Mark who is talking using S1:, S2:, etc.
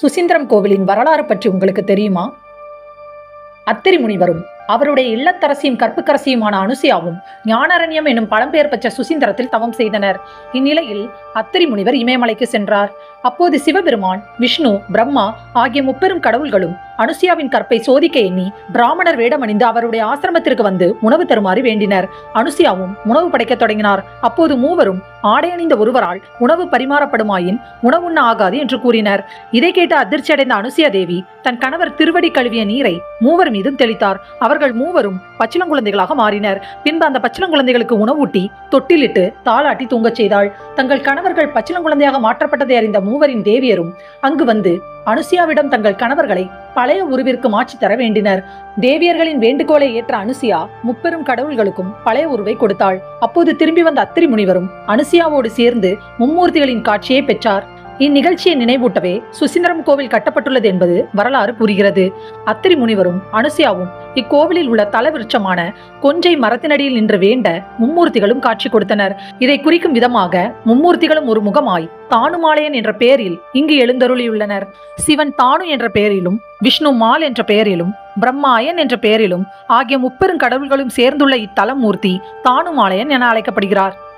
S1: சுசீந்திரம் கோவிலின் வரலாறு பற்றி உங்களுக்கு தெரியுமா? அத்திரி முனிவரும் அவருடைய இல்லத்தரசியும் கற்புக்கரசியுமான அனுசியாவும் ஞானரண்யம் என்னும் பழம்பெயர் பெற்ற சுசீந்திரத்தில் தவம் செய்தனர். இந்நிலையில் அத்திரி முனிவர் இமயமலைக்கு சென்றார். அப்போது சிவபெருமான் விஷ்ணு பிரம்மா ஆகிய முப்பெரும் கடவுள்களும் அனுசியாவின் கற்பை சோதிக்க எண்ணி பிராமணர் வேடமணிந்து அவருடைய ஆசிரமத்திற்கு வந்து உணவு தருமாறு வேண்டினர். அனுசியாவும் உணவு படைக்கத் தொடங்கினார். அப்போது மூவரும் ஆடை அணிந்த ஒருவரால் உணவு பரிமாறப்படுமாயின் உணவுண்ண ஆகாது என்று கூறினர். இதை கேட்டு அதிர்ச்சியடைந்த அனுசியா தேவி தன் கணவர் திருவடி கழுவிய நீரை மூவர் மீதும் தெளித்தார். அவர்கள் மூவரும் பச்சிளங்குழந்தைகளாக மாறினர். பின்பு அந்த பச்சிளங்குழந்தைகளுக்கு உணவூட்டி தொட்டிலிட்டு தாளாட்டி தூங்கச் செய்தாள். தங்கள் கணவர்கள் பச்சிளங்குழந்தையாக மாற்றப்பட்டதை அறிந்த மூவரின் தேவியரும் அங்கு வந்து அனுசியாவிடம் தங்கள் கணவர்களை பழைய உருவிற்கு மாற்றி தர வேண்டினர். தேவியர்களின் வேண்டுகோளை ஏற்ற அனுசியா முப்பெரும் கடவுள்களுக்கும் பழைய உருவை கொடுத்தாள். அப்போது திரும்பி வந்த அத்திரி முனிவரும் அனுசியாவோடு சேர்ந்து மும்மூர்த்திகளின் காட்சியை பெற்றார். இந்நிகழ்ச்சியை நினைவூட்டவே சுசீந்திரம் கோவில் கட்டப்பட்டுள்ளது என்பது வரலாறு கூறுகிறது. அத்திரி முனிவரும் அனுசியாவும் இக்கோவிலில் உள்ள தலவிருட்சமான கொஞ்சை மரத்தினடியில் நின்று வேண்ட மும்மூர்த்திகளும் காட்சி கொடுத்தனர். இதை குறிக்கும் விதமாக மும்மூர்த்திகளும் ஒரு முகமாய் தானுமாலயன் என்ற பெயரில் இங்கு எழுந்தருளியுள்ளனர். சிவன் தானு என்ற பெயரிலும் விஷ்ணு மால் என்ற பெயரிலும் பிரம்மாயன் என்ற பெயரிலும் ஆகிய முப்பெரும் கடவுள்களும் சேர்ந்துள்ள இத்தலமூர்த்தி தானுமாலயன் என அழைக்கப்படுகிறார்.